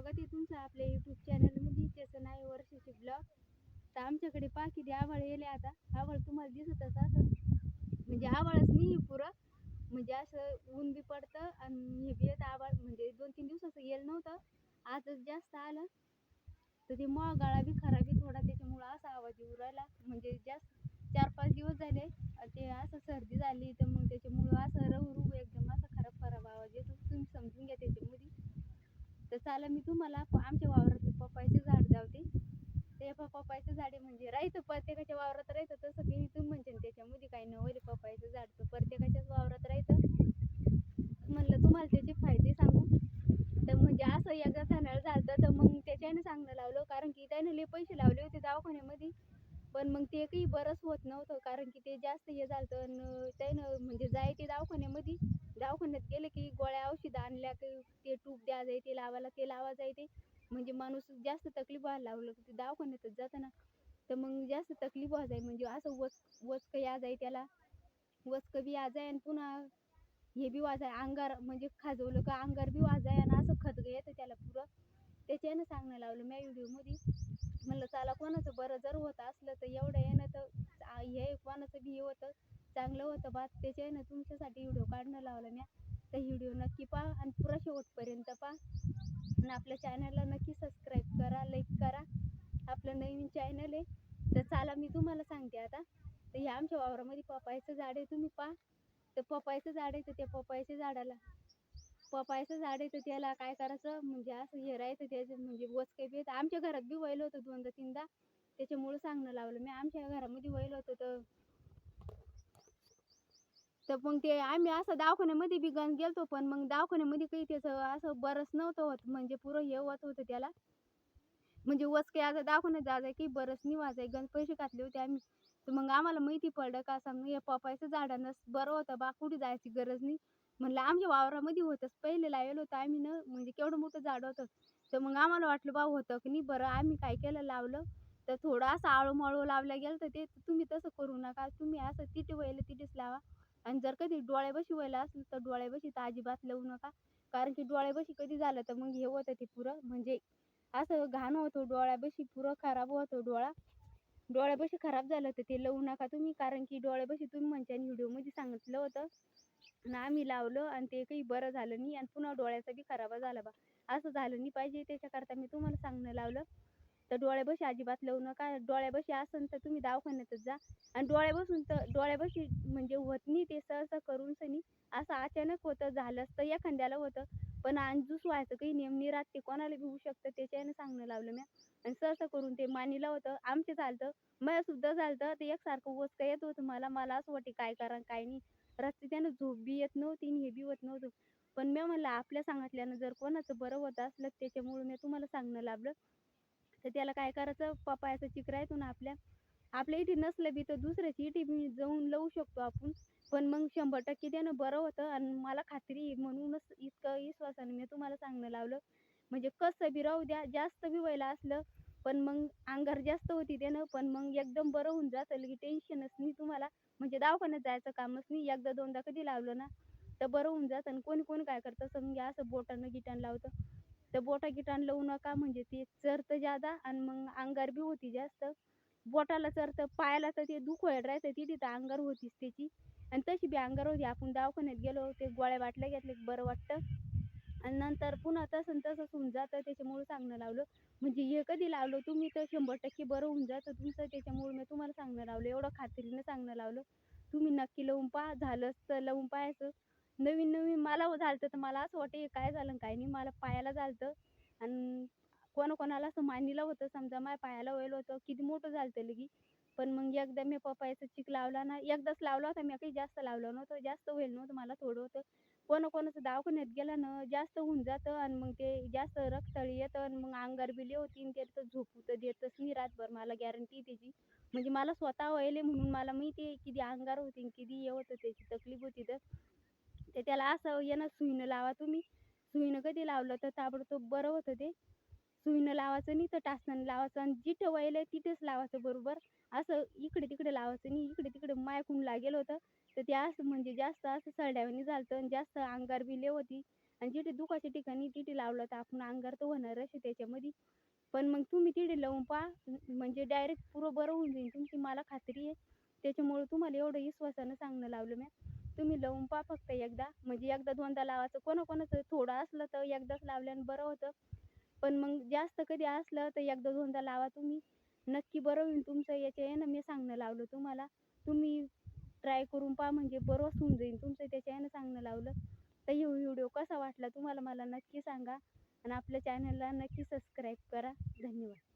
स्वागत आहे तुमचं आपल्या युट्यूब चॅनलमध्ये त्याचं नाही आहे वर्षाचे ब्लॉग तर आमच्याकडे पाकी किती आभाळ येले आता. आभाळ तुम्हाला दिसतच असं म्हणजे आभाळच नाही आहे पुरं. म्हणजे असं ऊन बी पडतं आणि हे बी येतं आभाळ म्हणजे दोन तीन दिवसाचं येल नव्हतं. आजच जास्त आलं. तर ते मग बी खराब आहे थोडा. त्याच्यामुळं असा आवाज येऊ राहिला. म्हणजे जास्त चार पाच दिवस झाले ते असं सर्दी झाली. तर मग त्याच्यामुळं असं रहू रहू एकदम असं खराब खराब आवाज येतो. तुम्ही समजून घ्या त्याच्यामध्ये. तर चला मी तुम्हाला प- आमच्या वावरातले पप्पायचे झाड जावते ते प- पप्पायचं झाड म्हणजे राहायचं प्रत्येकाच्या वावरात राहायचं तसं की तुम्ही म्हणजे त्याच्यामध्ये काही नवले पप्पायचं झाड तर प्रत्येकाच्याच वावरात राहायचं म्हणलं तुम्हाला त्याचे फायदे सांगू? तर म्हणजे असं एकदा झाडाला झालं तर मग त्याच्याने सांगणं लावलं कारण की त्याने लय पैसे लावले होते दवाखान्यामध्ये. पण मग ते काही बरंच होत नव्हतं. कारण की ते जास्त हे झालं आणि त्यानं म्हणजे जाय ते दवाखान्यामध्ये. दवाखान्यात गेले की गोळ्या औषधं आणल्या की ते टूप द्या जाय ते लावायला ते लावा जाय ते. म्हणजे माणूस जास्त तकलीफ व्हायला लागलं ते दवाखान्यातच जाताना. तर मग जास्त तकलीफ व्हा जाय म्हणजे असं वच वचकं या जाय त्याला. वचकं बी या जाय आणि पुन्हा हे बी वाजाय अंगार म्हणजे खाजवलं का अंगार बी वाजाय आणि असं खदग येतं त्याला पुरं. त्याच्यानं सांगणं लावलं म्या व्हिडिओमध्ये. म्हणलं चला कोणाचं बरं जर होत असलं तर एवढं येणं तर हे कोणाचं बी हे होतं चांगलं होतं बा त्याच्यानं तुमच्यासाठी व्हिडिओ काढणं लावलं मी तर व्हिडिओ नक्की पहा आणि पुरा शेवटपर्यंत पहा. आणि आपल्या चॅनलला नक्की सबस्क्राईब करा लाईक करा. आपलं नवीन चॅनल आहे. तर चला मी तुम्हाला सांगते आता. तर हे आमच्या वावरामध्ये पपायचं झाड आहे तुम्ही पहा. तर पपायचं झाड आहे तर त्या पपायच्या झाडाला पपायचं झाड आहे तर त्याला काय करायचं? म्हणजे असं हे राहायचं त्याचं म्हणजे वचके बी आमच्या घरात बी वैल होतं दोनदा तीनदा. त्याच्यामुळं सांगणं लावलं. मी आमच्या घरामध्ये वैल होतं तर. तर मग ते आम्ही असं दवाखान्यामध्ये बी गण गेलतो पण मग दवाखान्यामध्ये काही त्याचं असं बरंच नव्हतं होत. म्हणजे पुरं हे होत होतं त्याला. म्हणजे वचके आता दवाखान्यात जायचं की बरंच नाही वाजाय गण पैसे घातले होते आम्ही. तर मग आम्हाला माहिती पडलं का सांग हे पपायचं झाडानं बरं होतं बा कुठे जायची गरज नाही. म्हणलं आमच्या वावरामध्ये होतंच. पहिले लावलं होतं आम्ही ना म्हणजे केवढं मोठं झाड होतं. तर मग आम्हाला वाटलं बा होतं की नाही बरं आम्ही काय केलं लावलं. तर थोडं असं आळूमाळू लावल्या गेलं तर ते तुम्ही तसं करू नका. तुम्ही असं तिथे वळलं तिथेच लावा. आणि जर कधी डोळ्याबशी व्हायला असेल तर डोळ्याबशी तर अजिबात लावू नका. कारण की डोळ्याबशी कधी झालं तर मग हे होतं ते पुरं. म्हणजे असं घाण होतो डोळ्याबशी पुरं खराब होतो डोळा. डोळ्याबशी खराब झालं तर ते लावू नका तुम्ही. कारण की डोळ्याबशी तुम्ही म्हणजे व्हिडिओमध्ये सांगितलं होतं. आणि आम्ही लावलं आणि ते काही बरं झालं नाही आणि पुन्हा डोळ्याचा बी खराब झाला बा. असं झालं नाही पाहिजे त्याच्याकरता मी तुम्हाला सांगणं लावलं. तर डोळ्याबशी अजिबात लावू नका. डोळ्याबशी असेल तर तुम्ही दवाखान्यातच जा. आणि डोळ्याबसून तर डोळ्याबशी म्हणजे होत नाही ते सहसा करून सनी. असं अचानक होतं झालंच तर एखाद्याला होतं. पण अंजूस व्हायचं काही नेम राहते. ते कोणाला बी होऊ शकतं. त्याच्यानं सांगणं लावलं मी. आणि सहसा करून ते मानीला होतं. आमचे चालतं मला सुद्धा झालतं. ते एकसारखं वचकं येत होतं मला. मला असं वाटे काय करा काय नाही. रात्री त्यानं झोप बी येत नव्हती आणि हे बी होत नव्हतं. पण मी म्हणलं आपल्या सांगितल्यानं जर कोणाचं बरं होत असलं त्याच्यामुळे मी तुम्हाला सांगणं लाभलं. तर त्याला काय करायचं पपायाचं चिकरा येतो ना आपल्या. आपल्या इथे नसलं बी तर दुसऱ्याची इथे मी जाऊन लावू शकतो आपण. पण मग शंभर टक्के त्यानं बरं होतं आणि मला खात्री म्हणूनच इतकं विश्वासानं मी तुम्हाला सांगणं लावलं. म्हणजे कसं बी राहू द्या जास्त बी व्हायला असलं पण मग अंगार जास्त होती त्यानं पण मग एकदम बरं होऊन जातं. की टेन्शनच नाही तुम्हाला. म्हणजे दवाखान्यात जायचं कामच नाही. एकदा दोनदा कधी लावलं ना तर बरं होऊन जातं. आणि कोणी कोणी काय करतं? समजा असं बोटानं गिटानं लावतं. तर बोटा गिटान लावू नका. म्हणजे ते चरतं जादा आणि मग अंगार बी होती जास्त. बोटाला चरतं पायाला तर ते दुखवायला राहायचं तिथे तर अंगार होतीच त्याची. आणि तशी बी अंगार होती. आपण दवाखान्यात गेलो ते गोळ्या बाटल्या घेतल्या बरं वाटतं. आणि नंतर पुन्हा तसं तसंच होऊन जातं. त्याच्यामुळे सांगणं लावलं. म्हणजे हे कधी लावलं? तुम्ही तर शंभर टक्के बरं होऊन जातं. तुमचं त्याच्यामुळे मी तुम्हाला सांगणं लावलं. एवढं खात्रीनं सांगणं लावलं. तुम्ही नक्की लावून पहा. झालंच तर लावून पाहायचं. नवीन नवीन मला झालं तर मला असं वाटतं हे काय झालं काय नाही. मला पायाला झालं आणि कोणाकोणाला असं मानिलं होतं. समजा माझ्या पायाला व्हायला होतं. किती मोठं झालतं लगी. पण मग एकदा मी पप्पायचं चिक लावला ना एकदाच लावला होता. मी काही जास्त लावलं नव्हतं. जास्त होईल नव्हतं. मला थोडं होतं. कोणाकोणाचं दवाखान्यात गेलं ना जास्त होऊन जातं आणि मग ते जास्त रक्तळी येतं आणि मग अंगार बिले होती आणि ते तर झोपू तर देतच नाही रातभर मला गॅरंटी त्याची. म्हणजे मला स्वतः व्हायले म्हणून मला माहिती आहे किती अंगार होती किती हे होतं त्याची तकलीफ होती तर. ते त्याला असं येणं सुईनं लावा तुम्ही. सुईनं कधी लावलं तर ताबडतोब बरं होतं ते. सुईनं लावायचं नाही तर टाचण्यानं लावायचं आणि जिथं व्हायलं तिथेच लावायचं बरोबर. असं इकडे तिकडे लावायचं आणि इकडे तिकडे मायकून लागेल होतं. तर ते असं म्हणजे जास्त असं सरड्यावानी झालं आणि जास्त अंगार बिले होती. आणि जिथे दुखाच्या ठिकाणी तिथे लावलं तर आपण अंगार तर होणारच असे त्याच्यामध्ये. पण मग तुम्ही तिथे लावून पहा म्हणजे डायरेक्ट पुरं बरं होऊन जाईल. तुमची मला खात्री आहे. त्याच्यामुळे तुम्हाला एवढं विश्वासानं सांगणं लावलं मी. तुम्ही लावून पहा फक्त एकदा. म्हणजे एकदा दोनदा लावायचं. कोणाकोणाचं थोडं असलं तर एकदाच लावल्यानं बरं होतं. पण मग जास्त कधी असलं तर एकदा दोनदा लावा तुम्ही. नक्की बरं होईल. तुमचं याच्या यानं मी सांगणं लावलं तुम्हाला. तुम्ही ट्राय करून पहा म्हणजे बरंच होऊन जाईल. तुमचं त्याच्या यानं सांगणं लावलं तर हे व्हिडिओ कसा वाटला तुम्हाला मला नक्की सांगा. आणि आपल्या चॅनलला नक्की सबस्क्राईब करा. धन्यवाद.